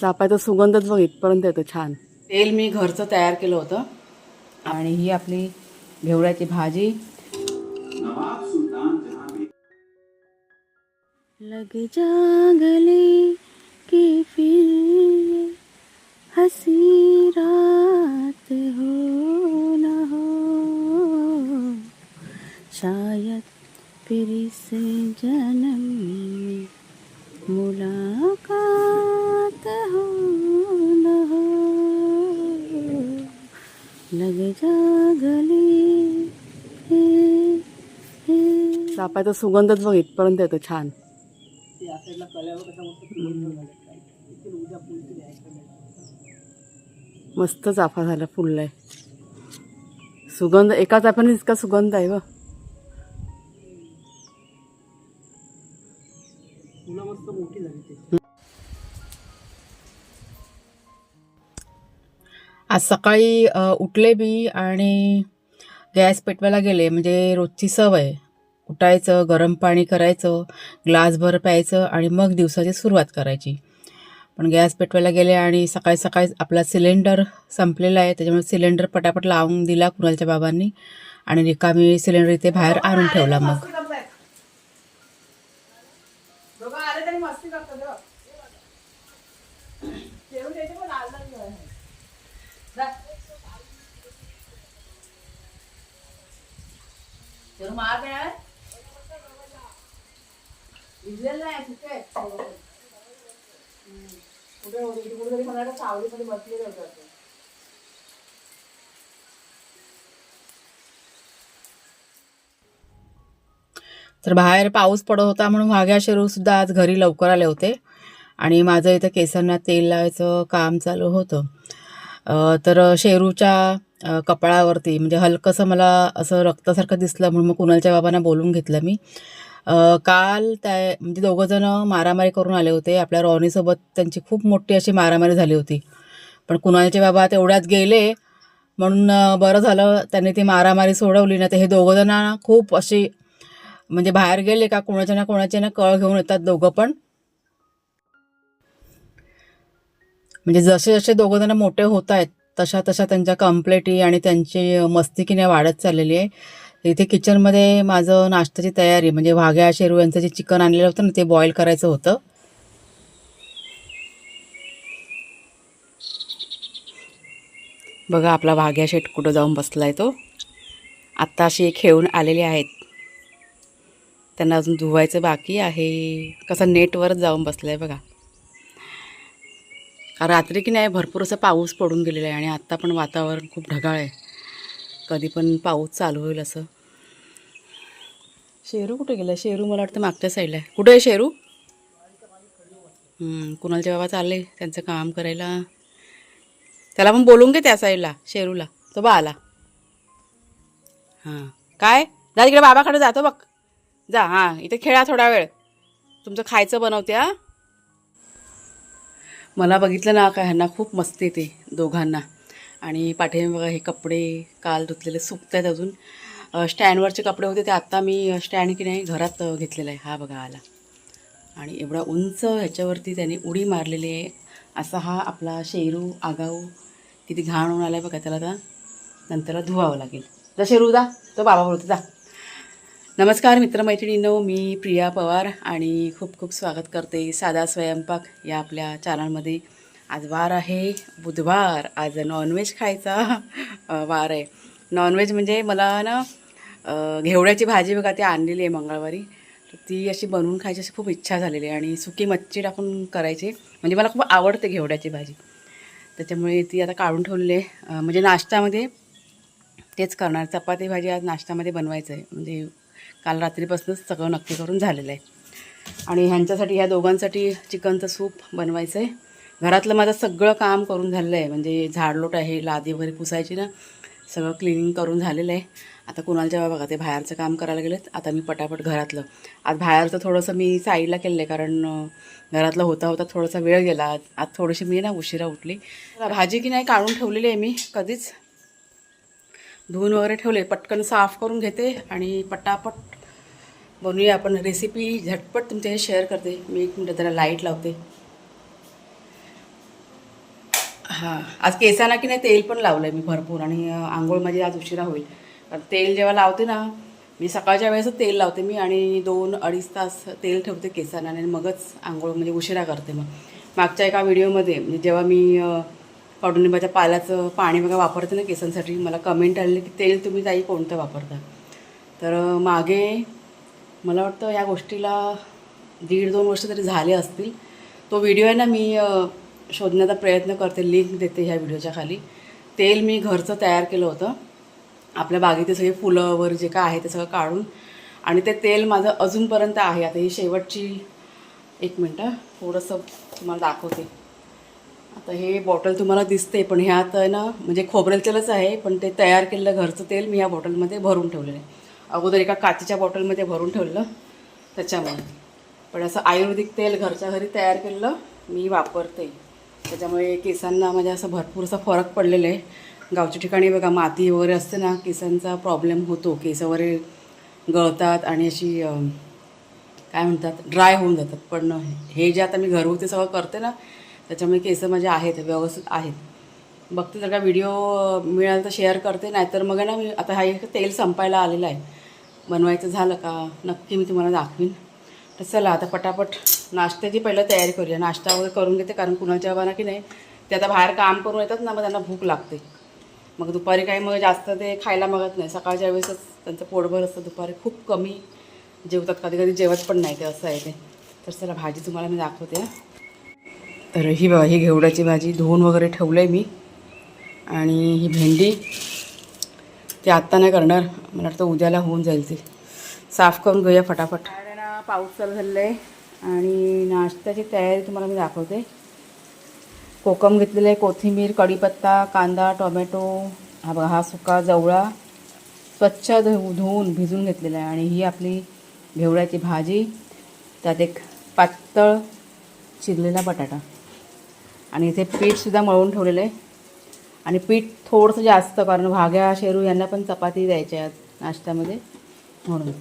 चापायचा सुगंधच बघ इथपर्यंत येतो छान. तेल मी घरचं तयार केलं होतं. आणि ही आपली घेवड्याची भाजी. लग जा गले के फिर हसी रात हो न हो। शायद फिर इस जन्म में मुलाकात हो न हो लग जा गले। चापायचा सुगंधच बघ इथपर्यंत येतो छान. मस्त चाफा झाला फुललाय. सुगंध एका चाफ्याने इतका सुगंध आहे व आज सकाळी उठले बी आणि गॅस पेटवायला गेले. म्हणजे रोजची सवय. उठायचं गरम पाणी करायचं ग्लासभर प्यायचं आणि मग दिवसाची सुरुवात करायची. पण गॅस पेटवायला गेले आणि सकाळी सकाळी आपला सिलेंडर संपलेला आहे. त्याच्यामुळे सिलेंडर पटापट लावून दिला कुणालच्या बाबांनी आणि रिकामी सिलेंडर इथे बाहेर आणून ठेवला मग. तर बाहेर पाऊस पडत होता म्हणून वाघ्या शेरू सुद्धा आज घरी लवकर आले होते. आणि माझं इथं केसांना तेल लावायचं काम चालू होतं. तर शेरूच्या कपाळावरती. म्हणजे हलकंसं मला असं रक्तासारखं दिसलं म्हणून मग कुणालच्या बाबांना बोलून घेतलं मी. काल त्या म्हणजे दोघंजणं मारामारी करून आले होते. आपल्या रॉनीसोबत त्यांची खूप मोठी अशी मारामारी झाली होती. पण कुणालचे बाबा तेवढ्यात गेले म्हणून बरं झालं त्यांनी ती मारामारी सोडवली. ना तर हे दोघंजणं खूप अशी म्हणजे बाहेर गेले का कोणाच्या ना कोणाच्या ना कळ घेऊन येतात दोघं पण. म्हणजे जसे जसे दोघंजणं मोठे होत आहेत तशा तशा त्यांच्या कंप्लेटी आणि त्यांची मस्तिकीने वाढत चाललेली आहे. इथे किचनमध्ये माझं नाश्त्याची तयारी म्हणजे वाघ्या शेरू यांचं जे चिकन आणलेलं होतं ना ते बॉईल करायचं होतं. बघा आपला वाघ्या शेट कुठं जाऊन बसला आहे तो. आत्ता अशी खेळून आलेले आहेत. त्यांना अजून धुवायचं बाकी आहे. कसं नेटवर जाऊन बसलं आहे बघा. रात्री की नाही भरपूर असं पाऊस पडून गेलेला आहे आणि आत्ता पण वातावरण खूप ढगाळ आहे. कधी पण पाऊस चालू होईल असं. शेरू कुठे गेला? शेरू मला वाटतं मागच्या साईडला आहे. कुठे आहे शेरू? कुणालचे बाबा चालले त्यांचं काम करायला. त्याला पण बोलून घे त्या साईडला शेरूला. तो बा आला. हां. काय? जा तिकडे बाबाकडे जातो बघ. जा हां. इथे खेळा थोडा वेळ. तुमचं खायचं बनवते हां. मला बघितलं ना का ह्यांना खूप मस्त येते दोघांना. आणि पाठीमागे बघा हे कपडे काल धुतलेले सुकत आहेत अजून. स्टँडवरचे कपडे होते ते आत्ता मी स्टँड की नाही घरात घेतलेला आहे. हा बघा आला. आणि एवढा उंच ह्याच्यावरती त्याने उडी मारलेली आहे. असा हा आपला शेरू आगाऊ किती घाण होऊन आला आहे बघा. त्याला आता नंतरला धुवावं लागेल. जा शेरू जा. तो बाबा बोलतो जा. नमस्कार मित्रमैत्रिणींनो. मी प्रिया पवार आणि खूप खूप स्वागत करते साधा स्वयंपाक या आपल्या चॅनलमध्ये आज वार आहे. बुधवार. आज नॉनव्हेज खायचा वार आहे. नॉनव्हेज म्हणजे मला ना घेवड्याची भाजी बघा ती आणलेली आहे मंगळवारी. तर ती अशी बनवून खायची अशी खूप इच्छा झालेली आहे आणि सुकी मच्छी टाकून करायची. म्हणजे मला खूप आवडते घेवड्याची भाजी. त्याच्यामुळे ती आता काढून ठेवलेली आहे. म्हणजे नाश्त्यामध्ये तेच करणार. चपाती भाजी आज नाश्त्यामध्ये बनवायचं आहे. म्हणजे काल रात्रीपासूनच सगळं नक्की करून झालेलं आहे. आणि ह्यांच्यासाठी ह्या दोघांसाठी चिकनचं सूप बनवायचं आहे. घरातलं माझं सगळं काम करून झालेलं आहे. म्हणजे झाडलोट आहे लादी वगैरे पुसायची ना सगळं क्लिनिंग करून झालेलं आहे. आता कुणालच्या बाबा बघा ते बाहेरचं काम करायला गेलेत. आता मी पटापट घरातलं. आज बाहेरचं थोडंसं मी साईडला केलेलं आहे कारण घरातलं होता होता थोडासा वेळ गेला. आज थोडीशी मी ना उशिरा उठली. भाजी की नाही काढून ठेवलेली आहे मी कधीच. धुवून वगैरे ठेवले पटकन साफ करून घेते आणि पटापट बनवूया. आपण रेसिपी झटपट तुमच्या हे शेअर करते. मी एक मिनटं त्याला लाइट लावते. हां आज केसांना की नाही तेल पण लावलं आहे मी भरपूर आणि आंघोळ माझी आज उशिरा होईल. कारण तेल जेव्हा लावते ना मी सकाळच्या वेळेसच तेल लावते मी आणि दोन अडीच तास तेल ठेवते केसांना आणि मगच आंघोळ म्हणजे उशिरा करते मग. मागच्या एका व्हिडिओमध्ये म्हणजे जेव्हा मी कडुनिंबाच्या पाल्याचं पाणी वगैरे वापरते ना केसांसाठी. मला कमेंट आलेली की तेल तुम्ही ताई कोणतं वापरता? तर मागे मला वाटतं या गोष्टीला दीड दोन वर्ष तरी झाले असतील. तो व्हिडिओ आहे ना मी शोधण्याचा प्रयत्न करते लिंक देते ह्या व्हिडिओच्या खाली. तेल मी घरचं तयार केलं होतं. आपल्या बागेचे सगळे फुलं वगैरे जे काय आहे ते सगळं काढून आणि ते तेल माझं अजूनपर्यंत आहे. आता ही शेवटची एक मिनटं थोडंसं तुम्हाला दाखवते. आता हे बॉटल तुम्हाला दिसते पण ह्यात आता ना म्हणजे खोबरेल तेलच आहे पण ते तयार केलेलं घरचं तेल मी या बॉटलमध्ये भरून ठेवलेलं आहे. अगोदर एका काचेच्या बॉटलमध्ये भरून ठेवलं त्याच्यामुळे. पण असं आयुर्वेदिक तेल घरच्या घरी तयार केलेलं मी वापरते. त्याच्यामुळे केसांना म्हणजे असं भरपूर असा फरक पडलेला आहे. गावच्या ठिकाणी बघा माती वगैरे असते ना केसांचा प्रॉब्लेम होतो. केस वगैरे गळतात आणि अशी काय म्हणतात ड्राय होऊन जातात. पण हे जे आता मी घरगुती सगळं करते ना त्याच्यामुळे केस माझे आहेत व्यवस्थित आहेत. बघते जर का व्हिडिओ मिळाला तर शेअर करते नाहीतर मग ना मी आता हा एक तेल संपायला आलेला आहे. बनवायचं झालं का? नक्की मी तुम्हाला दाखवीन. तर चला आता पटापट नाश्त्याची पहिलं तयारी करूया. नाश्ता वगैरे करून घेते कारण कुणाच्या बाना की नाही ते आता बाहेर काम करून येतात ना मग त्यांना भूक लागते. मग दुपारी काही मग जास्त ते खायला मागत नाही. सकाळच्या वेळेसच त्यांचं पोटभर असतं दुपारी खूप कमी जेवतात. कधी कधी जेवत पण नाही ते असं आहे ते. तर चला भाजी तुम्हाला मी दाखवते तर ही बघा ही घेवड्याची भाजी धुवून वगैरे ठेवलं आहे मी. आणि ही भेंडी ते आत्ता नाही करणार. मला वाटतं उद्याला होऊन जाईल ती. साफ करून घेऊया फटाफट. पाऊस चालू झालेला आहे आणि नाश्त्याची तयारी तुम्हाला मी दाखवते. कोकम घेतलेलं आहे कोथिंबीर कढीपत्ता कांदा टोमॅटो. हा बघा हा सुका जवळा स्वच्छ धु धुवून भिजून घेतलेला आहे. आणि ही आपली घेवड्याची भाजी. त्यात एक पातळ चिरलेला बटाटा. आणि इथे पीठसुद्धा मळून ठेवलेलं आहे. आणि पीठ थोडंसं जास्त कारण भाग्या शेरू यांना पण चपाती द्यायच्या आहेत नाश्त्यामध्ये म्हणून.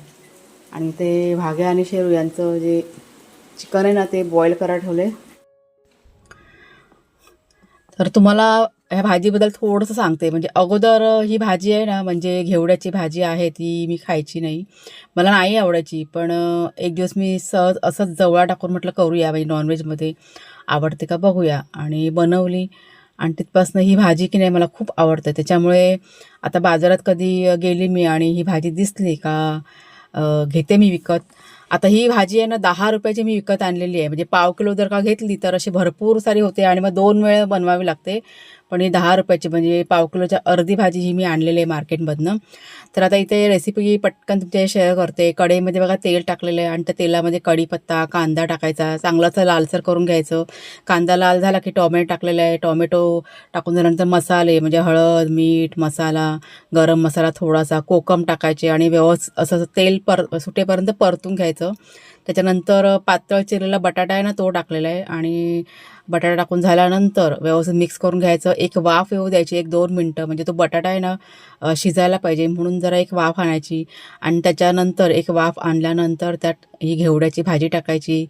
आणि ते भाग्या आणि शेरू यांचं जे चिकन आहे ना ते बॉईल करायला ठेवले तर तुम्हाला ह्या भाजीबद्दल थोडंसं सांगते. म्हणजे अगोदर ही भाजी आहे ना म्हणजे घेवड्याची भाजी आहे ती मी खायची नाही. मला नाही आवडायची पण एक दिवस मी सहज असंच जवळा टाकून म्हटलं करूया म्हणजे नॉनव्हेजमध्ये आवडते का बघूया. आणि बनवली. आणि तिथपासनं ही भाजी की नाही मला खूप आवडते. त्याच्यामुळे आता बाजारात कधी गेली मी आणि ही भाजी दिसली का घेते मी विकत. आता ही भाजी आहे ना दहा रुपयाची मी विकत आणलेली आहे. म्हणजे पाव किलो जर का घेतली तर अशी भरपूर सारी होते आणि मग दोन वेळ बनवावी लागते. पण ही दहा रुपयाची म्हणजे पाव किलोच्या अर्धी भाजी ही मी आणलेली आहे मार्केटमधनं तर आता इथे रेसिपी पटकन तुमच्या शेअर करते. कढईमध्ये बघा तेल टाकलेलं आहे आणि त्या तेलामध्ये कढीपत्ता कांदा टाकायचा चांगलाच लालसर करून घ्यायचं. कांदा लाल झाला की टॉमॅटो टाकलेला आहे. टॉमॅटो टाकून झाल्यानंतर मसाले म्हणजे हळद मीठ मसाला गरम मसाला थोडासा कोकम टाकायचे आणि व्यवस्थित असं तेल पर सुटेपर्यंत परतून घ्यायचं. त्याच्यानंतर पातळ चिरलेला बटाटा आहे ना तो टाकलेला आहे. आणि बटाटा टाकून झाल्यानंतर व्यवस्थित मिक्स करून घ्यायचं. एक वाफ येऊ द्यायची एक दोन मिनटं. म्हणजे तो बटाटा आहे ना शिजायला पाहिजे. म्हणून जरा एक वाफ आणायची. आणि त्याच्यानंतर एक वाफ आणल्यानंतर त्यात ही घेवड्याची भाजी टाकायची.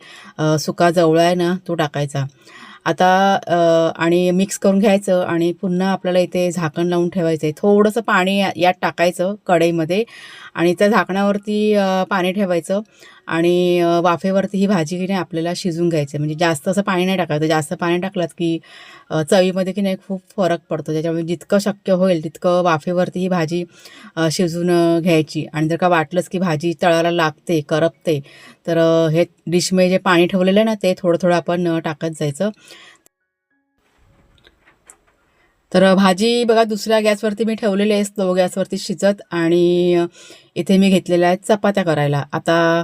सुका जवळा आहे ना तो टाकायचा. आता आणि मिक्स करून घ्यायचं आणि पुन्हा आपल्याला इथे झाकण लावून ठेवायचं आहे थोडंसं पाणी या- यात टाकायचं कढईमध्ये. आणि त्या झाकणावरती पाणी ठेवायचं आणि वाफेवरती ही भाजी की नाही आपल्याला शिजून घ्यायचं. म्हणजे जास्त असं पाणी नाही टाकायचं. जास्त पाणी टाकलात की चवीमध्ये की नाही खूप फरक पडतो. त्याच्यामुळे जितकं शक्य होईल तितकं वाफेवरती ही भाजी शिजून घ्यायची. आणि जर का वाटलंच की भाजी तळायला लागते करपते तर हे डिशमध्ये जे पाणी ठेवलेलं आहे ना ते थोडं थोडं आपण टाकत जायचं. तर भाजी बघा दुसऱ्या गॅसवरती मी ठेवलेली आहे स्लो गॅसवरती शिजत आणि इथे मी घेतलेल्या आहेत चपात्या करायला. आता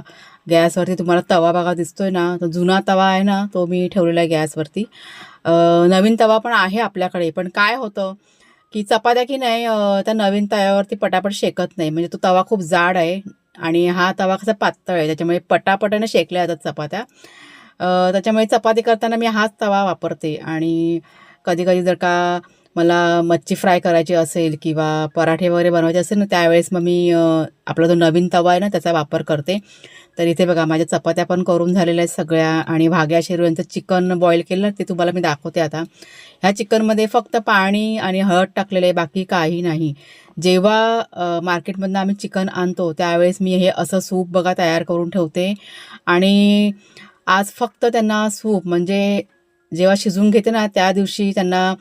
गॅसवरती तुम्हाला तवा बघा दिसतोय ना तो जुना तवा आहे ना तो मी ठेवलेला आहे गॅसवरती. नवीन तवा पण आहे आपल्याकडे पण काय होतं की चपात्या की नाही त्या नवीन तव्यावरती पटापट शेकत नाही. म्हणजे तो तवा खूप जाड आहे आणि हा तवा कसा पातळ आहे त्याच्यामुळे पटापटाने शेकल्या जातात चपात्या. त्याच्यामुळे चपाती करताना मी हाच तवा वापरते आणि कधी कधी जर का मला मच्छी फ्राय करायची असेल किंवा पराठे वगैरे बनवायचे असेल ना त्यावेळेस मग मी आपला जो नवीन तवा आहे ना त्याचा वापर करते. तर इथे बघा माझ्या चपात्या पण करून झालेल्या आहेत सगळ्या आणि भाग्या शेरू यांचं चिकन बॉईल केलं ते तुम्हाला मी दाखवते आता. ह्या चिकनमध्ये फक्त पाणी आणि हळद टाकलेलं आहे बाकी काही नाही. जेव्हा मार्केटमधनं आम्ही चिकन आणतो त्यावेळेस मी हे असं सूप बघा तयार करून ठेवते. आणि आज फक्त त्यांना सूप म्हणजे जेव्हा शिजून घेते ना त्या दिवशी त्यांना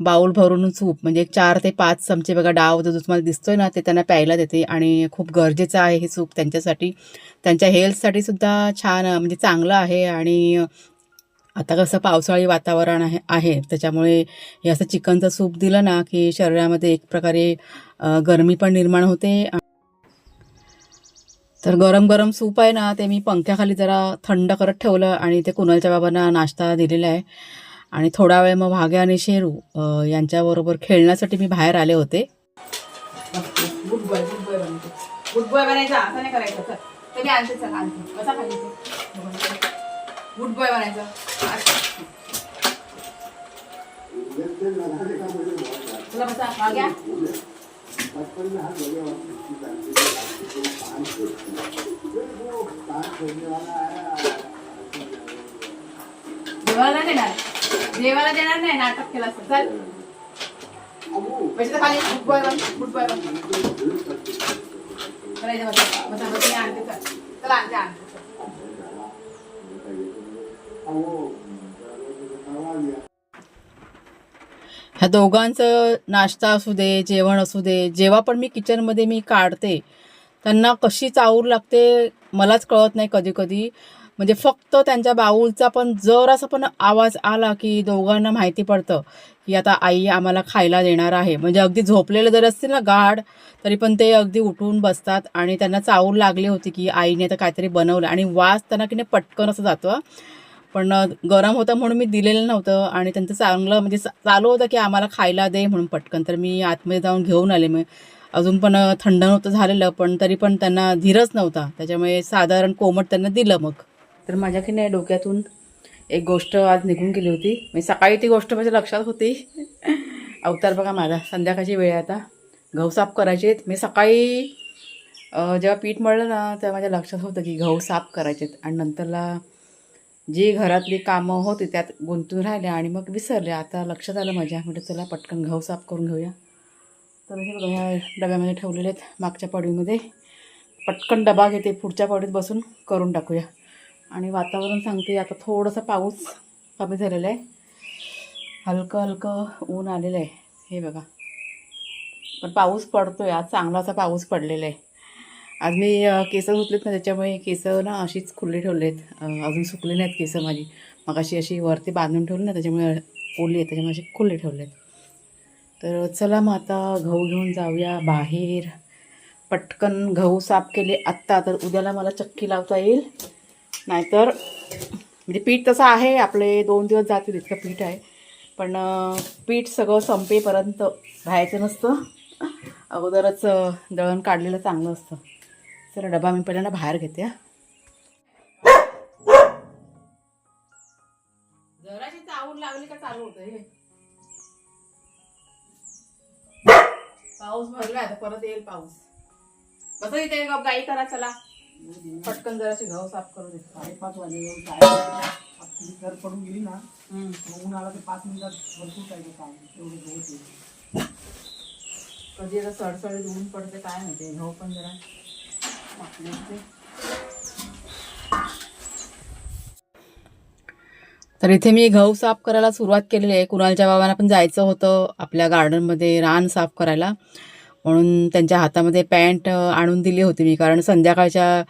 बाऊल भरून सूप म्हणजे चार ते पाच चमचे बघा डाव जो तुम्हाला दिसतोय ना ते त्यांना प्यायला देते. आणि खूप गरजेचं आहे हे सूप त्यांच्यासाठी. त्यांच्या हेल्थसाठी सुद्धा छान म्हणजे चांगलं आहे. आणि आता कसं पावसाळी वातावरण आहे आहे. त्याच्यामुळे हे असं चिकनचं सूप दिलं ना की शरीरामध्ये एक प्रकारे गरमी पण निर्माण होते. तर गरम गरम सूप आहे ना ते मी पंख्याखाली जरा थंड करत ठेवलं आणि ते कुणालच्या बाबांना नाश्ता दिलेला आहे. आणि थोडा वेळ मग भाग्या आणि शेरू यांच्याबरोबर खेळण्यासाठी मी बाहेर आले होते. देवाला देणार नाही नाटक केलं असं चल. पैसे तर खाली गुड बॉय बन गुड बॉय बन चला बसा बसा. बसा आणते चल. चला आणते आणते. ह्या दोघांचं नाश्ता असू दे जेवण असू दे जेव्हा पण मी किचनमध्ये मी काढते त्यांना कशी चावूर लागते मलाच कळत नाही कधी कधी म्हणजे फक्त त्यांच्या बाऊलचा पण जर असं पण आवाज आला की दोघांना माहिती पडतं की आता आई आम्हाला खायला देणार आहे. म्हणजे अगदी झोपलेलं जरी असतील ना गाढ तरी पण ते अगदी उठून बसतात आणि त्यांना चावूर लागली होती की आईने आता काहीतरी बनवलं आणि वास त्यांना की नाही पटकन असं जातं. पण गरम होतं म्हणून मी दिलेलं नव्हतं आणि त्यांचं चांगलं म्हणजे चालू होतं की आम्हाला खायला दे म्हणून पटकन. तर मी आतमध्ये जाऊन घेऊन आले. मग अजून पण थंड नव्हतं झालेलं पण तरी पण त्यांना धीरच नव्हता. त्याच्यामुळे साधारण कोमट त्यांना दिलं मग. तर माझ्या की नाही डोक्यातून एक गोष्ट आज निघून गेली होती. मी सकाळी ती गोष्ट माझ्या लक्षात होती. अवतार बघा माझा संध्याकाळची वेळ आता. गहू साफ करायचे आहेत. मी सकाळी जेव्हा पीठ मळलं ना तेव्हा माझ्या लक्षात होतं की गहू साफ करायचे आहेत. आणि नंतरला जी घरातली कामं होती त्यात गुंतून राहिल्या आणि मग विसरले. आता लक्षात आलं माझ्या. म्हटलं चला पटकन गहू साफ करून घेऊया. तर हे बघा ह्या डब्यामध्ये ठेवलेले आहेत मागच्या पडवीमध्ये. पटकन डबा घेते पुढच्या पडवीत बसून करून टाकूया. आणि वातावरण सांगते आता थोडंसं पाऊस कमी झालेला आहे. हलकं हलकं ऊन आलेलं आहे. हे बघा. पण पाऊस पडतो आहे आज चांगलासा पाऊस पडलेला आहे. आज मी अ, केस धुतलेत ना त्याच्यामुळे केस ना अशीच खुल्ली ठेवले आहेत अजून सुकले नाहीत केस माझी. मग अशी अशी वरती बांधून ठेवली ना त्याच्यामुळे ओली आहे त्याच्यामुळे अशी खुल्ले ठेवले आहेत तर चला मग आता गहू घेऊन जाऊया बाहेर. पटकन गहू साफ केले आत्ता. तर उद्याला मला चक्की लावता येईल. नाहीतर म्हणजे पीठ तसं आहे आपले दोन दिवस जातील इतकं पीठ आहे. पण पीठ सगळं संपेपर्यंत राहायचं नसतं. अगोदरच दळण काढलेलं चांगलं असतं. चला डबा मी पहिल्यांदा बाहेर घेते जराशी चावून लागली का चालू होतं हे? पाऊस भरला आता परत येईल पाऊस. कसं इथे गाई करा चला. पटकन जराशी गहू साफ करू दे साडेपाच वाजे येऊन आपली घर पडून गेली ना. मग ऊन आला तर पाच मिनिटात भरपूर काय ते काम एवढे ते. कधी आता सडसडीत ऊन पडते काय माहिती गहू पण जरा. तर इथे मी गहू साफ करायला सुरुवात केलेली आहे कुणालच्या बाबांना पण जायचं होतं आपल्या गार्डनमध्ये रान साफ करायला म्हणून त्यांच्या हातामध्ये पॅन्ट आणून दिली होती मी. कारण संध्याकाळच्या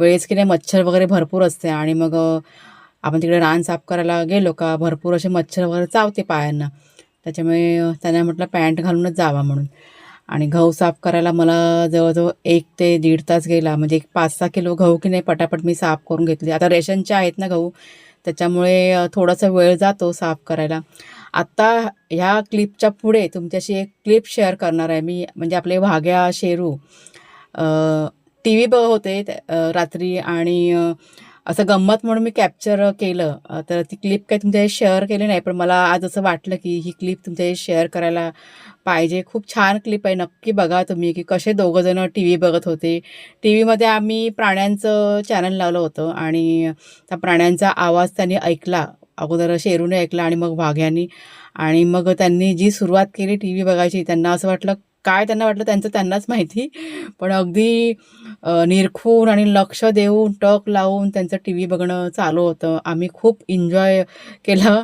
वेळेस की नाही मच्छर वगैरे भरपूर असते आणि मग आपण तिकडे रान साफ करायला गेलो का भरपूर असे मच्छर वगैरे चावते पायांना. त्याच्यामुळे त्यांना म्हटलं पॅन्ट घालूनच जावा म्हणून. आणि गहू साफ करायला मला जवळजवळ एक ते दीड तास गेला. म्हणजे एक पाच सहा किलो गहू की नाही पटापट मी साफ करून घेतली. आता रेशनचे आहेत ना गहू त्याच्यामुळे थोडासा वेळ जातो साफ करायला. आत्ता ह्या क्लिपच्या पुढे तुमच्याशी एक क्लिप शेअर करणार आहे मी. म्हणजे आपले भाग्या शेरू टी व्ही बघत होते रात्री आणि असं गंमत म्हणून मी कॅप्चर केलं. तर ती क्लिप काही तुमच्याशी शेअर केली नाही पण मला आज असं वाटलं की ही क्लिप तुमच्याशी शेअर करायला पाहिजे. खूप छान क्लिप आहे. नक्की बघा तुम्ही की कसे दोघंजणं टी व्ही बघत होते. टी व्हीमध्ये आम्ही प्राण्यांचं चॅनल लावलं होतं आणि त्या प्राण्यांचा आवाज त्यांनी ऐकला. अगोदर शेरूने ऐकलं आणि मग वाघ्यानी आणि मग त्यांनी जी सुरुवात केली टी व्ही बघायची त्यांना असं वाटलं काय त्यांना वाटलं त्यांचं त्यांनाच माहिती. पण अगदी निरखून आणि लक्ष देऊन टक लावून त्यांचं टी व्ही बघणं चालू होतं. आम्ही खूप एन्जॉय केलं.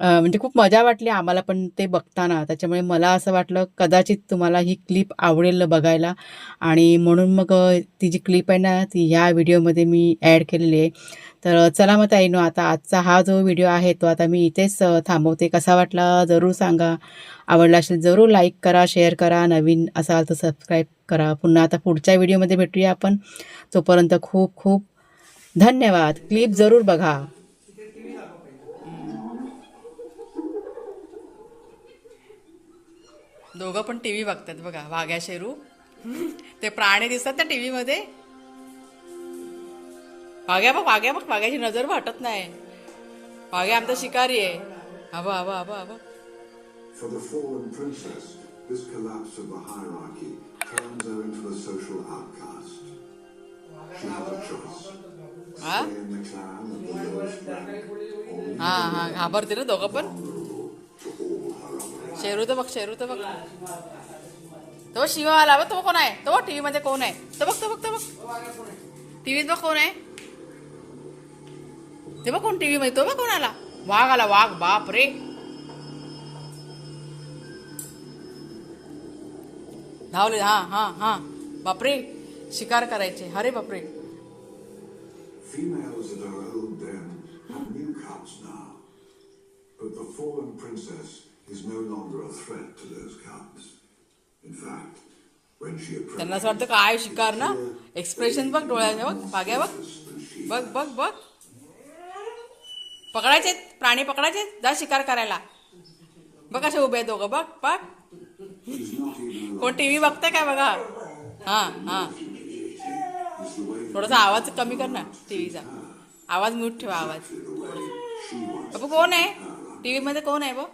म्हणजे खूप मजा वाटली आम्हाला पण ते बघताना. त्याच्यामुळे मला असं वाटलं कदाचित तुम्हाला ही क्लिप आवडेल बघायला. आणि म्हणून मग ती जी क्लिप आहे ना ती ह्या व्हिडिओमध्ये मी ॲड केलेली आहे. तर चला मग ताईनो आता आजचा हा जो व्हिडिओ आहे तो आता मी इथेच थांबवते. कसा वाटला जरूर सांगा. आवडला असेल जरूर लाईक करा शेअर करा. नवीन असाल तर सबस्क्राईब करा. पुन्हा आता पुढच्या व्हिडिओमध्ये भेटूया आपण. तोपर्यंत खूप खूप धन्यवाद. क्लिप जरूर बघा. दोघं पण टी व्ही बघतात बघा. वाघ्या शेरू. ते प्राणी दिसतात ना टी व्हीमध्ये वाघ्या बघ वाघ्या बघ वाघ्याची नजर हटत नाही वाघ्या आमचा शिकारी आहे हवा हवा हवा हवा For the fallen princess, this collapse of the hierarchy turns her into a social outcast. She has a choice. Stay in the clan of the lowest rank, or हा हा घाबरते ना दोघं पण शेरू तर बघ शेरू तर बघ तो शिव आला बघ तो कोण आहे तो टीव्ही मध्ये कोण आहे तो बघ तो बघ तो बघ टीव्हीत बघ कोण आहे ते बघ कोण टीव्ही मध्ये तो बघ कोण आला वाघ आला वाघ बाप रे धावले हा हा हा बापरे शिकार करायचे अरे बापरे Females at her old den have new cubs now. But the fallen princess is no longer a threat to those cubs. In fact, when she त्यांना असं वाटतं काय शिकार ना एक्सप्रेशन बघ डोळ्याने बघ बाग्या बघ बघ बघ बघ पकडायचे? प्राणी पकडायचे? जा शिकार करायला. बघ कसे उभे आहेत दोघं बघ बघ. कोण टी व्ही कोण टीव्ही बघताय काय बघा? हा हा. थोडासा आवाज कमी कर ना टीव्हीचा आवाज म्यूट ठेवा आवाज. she बाबू कोण आहे? टीव्ही मध्ये कोण आहे बघ.